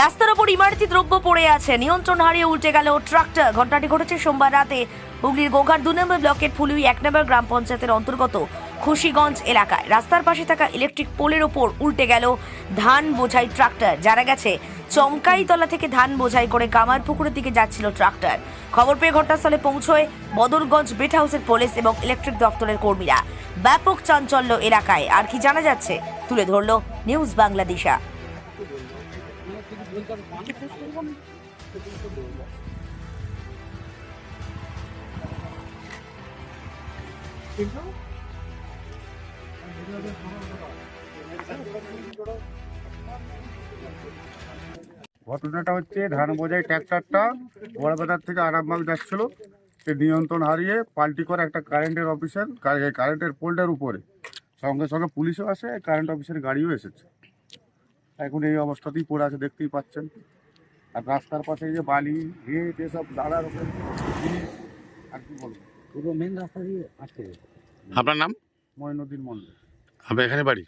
রাস্তার ওপর ইমারতি দ্রব্য পড়ে আছে, নিয়ন্ত্রণ হারিয়ে উল্টে গেল ট্রাক্টর। ঘটনাটি ঘটেছে সোমবার রাতে। হুগলির গোঘাট দু নম্বর ব্লকের ফুলুই এক নম্বর গ্রাম পঞ্চায়েতের অন্তর্গত খুশিগঞ্জ এলাকায়। রাস্তার পাশে থাকা ইলেকট্রিক পোলের ওপর উল্টে গেল ধান বোঝাই ট্রাক্টর। যারা গেছে, চমকাইতলা থেকে ধান বোঝাই করে কামারপুকুরের দিকে যাচ্ছিল ট্রাক্টর। খবর পেয়ে ঘটনাস্থলে পৌঁছয় বদরগঞ্জ বেট হাউসের পুলিশ এবং ইলেকট্রিক দপ্তরের কর্মীরা। ব্যাপক চাঞ্চল্য এলাকায়। আর কি জানা যাচ্ছে, তুলে ধরল নিউজ বাংলাদেশা ঘটনাটা হচ্ছে ধান বোঝাই ট্র্যাক্টরটা বড়বাজার থেকে আরামবাগ যাচ্ছিল। সে নিয়ন্ত্রণ হারিয়ে পাল্টি করে একটা কারেন্টের অফিসের কারেন্টের পোলটার উপরে। সঙ্গে সঙ্গে পুলিশও আসে কারেন্ট অফিসের গাড়িও এসেছে। এখন এই অবস্থাতেই পড়ে আছে দেখতেই পাচ্ছেন। আর রাস্তার পাশে যে বালি ভিট এসব দাঁড়ার উপরে জিনিস আর কি বলব? পুরো মেন রাস্তা দিয়ে আটকে গেছে। আপনার নাম? ময়নুদ্দিন মন্ডল আপনার এখানে বাড়ি?